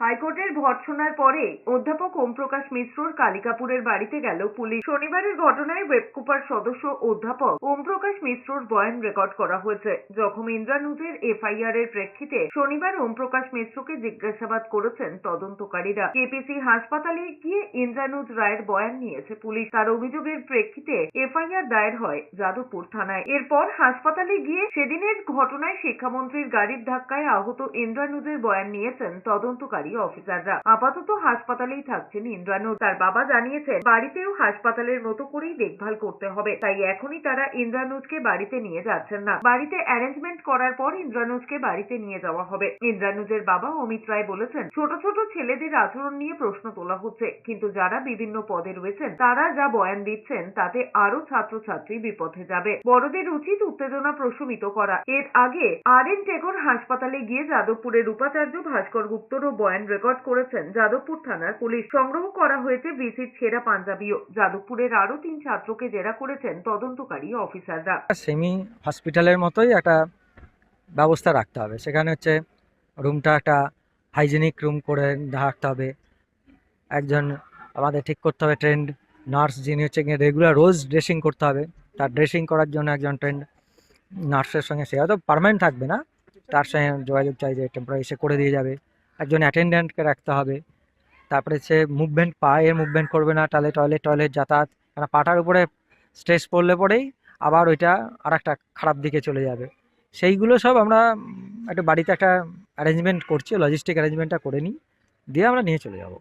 হাইকোর্টের ভর্ৎসনার পরে অধ্যাপক ওমপ্রকাশ মিশ্রর কালিকাপুরের বাড়িতে গেল পুলিশ। শনিবারের ঘটনায় ওয়েবকুপার সদস্য অধ্যাপক ওমপ্রকাশ মিশ্রর বয়ান রেকর্ড করা হয়েছে। জখম ইন্দ্রানুজের এফআইআর এর প্রেক্ষিতে শনিবার ওমপ্রকাশ মিশ্রকে জিজ্ঞাসাবাদ করেছেন তদন্তকারীরা। কেপিসি হাসপাতালে গিয়ে ইন্দ্রানুজ রায়ের বয়ান নিয়েছে পুলিশ। তার অভিযোগের প্রেক্ষিতে এফআইআর দায়ের হয় যাদবপুর থানায়। এরপর হাসপাতালে গিয়ে সেদিনের ঘটনায় শিক্ষামন্ত্রীর গাড়ির ধাক্কায় আহত ইন্দ্রানুজের বয়ান নিয়েছেন তদন্তকারী অফিসাররা আপাতত হাসপাতালেই থাকছেন ইন্দ্রানুজ তার বাবা জানিয়েছেন, বাড়িতেও হাসপাতালের মতো করেই দেখভাল করতে হবে, তাই এখনই তারা ইন্দ্রানুজকে বাড়িতে নিয়ে যাচ্ছেন না। বাড়িতে অ্যারেঞ্জমেন্ট করার পর ইন্দ্রানুজকে বাড়িতে নিয়ে যাওয়া হবে। ইন্দ্রানুজের বাবা অমিত রায় বলেছেন, ছোট ছোট ছেলেদের আচরণ নিয়ে প্রশ্ন তোলা হচ্ছে, কিন্তু যারা বিভিন্ন পদে রয়েছেন, তারা যা বয়ান দিচ্ছেন, তাতে আরও ছাত্রছাত্রী বিপথে যাবে। বড়দের উচিত উত্তেজনা প্রশমিত করা। এর আগে আর এন টেগর হাসপাতালে গিয়ে যাদবপুরের উপাচার্য ভাস্কর গুপ্তরও বয়ান রেকর্ড করেছেন যাদবপুর থানার পুলিশ। সংগ্রহ করা হয়েছে ভিসির ছেঁড়া পাঞ্জাবিও। যাদবপুরের আরও তিন ছাত্রকে জেরা করেছেন তদন্তকারী অফিসাররা। সেমি হসপিটালের মতোই একটা ব্যবস্থা রাখতে হবে। সেখানে হচ্ছে রুমটা একটা হাইজেনিক রুম করে রাখতে হবে। একজন আমাদের ঠিক করতে হবে ট্রেন্ড নার্স যিনি হচ্ছে রেগুলার রোজ ড্রেসিং করতে হবে। তার ড্রেসিং করার জন্য একজন ট্রেন্ড নার্সের সঙ্গে সে হয়তো পারমানেন্ট থাকবে না। তার সঙ্গে যোগাযোগ চাই যে টেম্পোরারি এসে করে দিয়ে যাবে। একজন অ্যাটেন্ডেন্টকে রাখতে হবে। তারপরে সে মুভমেন্ট পায়ের মুভমেন্ট করবে না, তাহলে টয়লেট টয়লেট যাতায়াত। কারণ পাটার উপরে স্ট্রেস পড়লে পরেই আবার ওইটা আর একটা খারাপ দিকে চলে যাবে। সেইগুলো সব আমরা একটা বাড়িতে একটা অ্যারেঞ্জমেন্ট করছি লজিস্টিক অ্যারেঞ্জমেন্টটা করে নিই, দিয়ে আমরা নিয়ে চলে যাব।